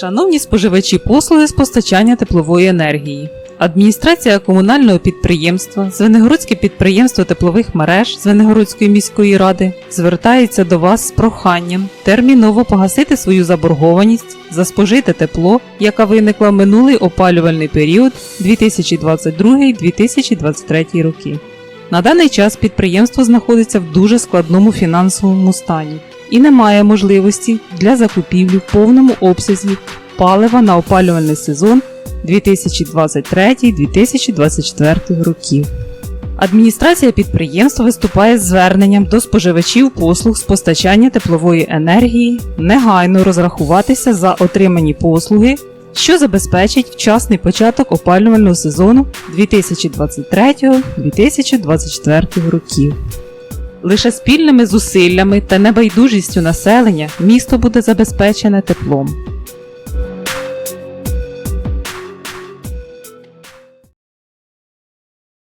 Шановні споживачі послуги з постачання теплової енергії. Адміністрація комунального підприємства Звенигородське підприємство теплових мереж Звенигородської міської ради звертається до вас з проханням терміново погасити свою заборгованість за спожите тепло, яка виникла в минулий опалювальний період 2022-2023 роки. На даний час підприємство знаходиться в дуже складному фінансовому стані і не має можливості для закупівлі в повному обсязі палива на опалювальний сезон 2023-2024 років. Адміністрація підприємства виступає з зверненням до споживачів послуг з постачання теплової енергії негайно розрахуватися за отримані послуги, що забезпечить вчасний початок опалювального сезону 2023-2024 років. Лише спільними зусиллями та небайдужістю населення місто буде забезпечене теплом.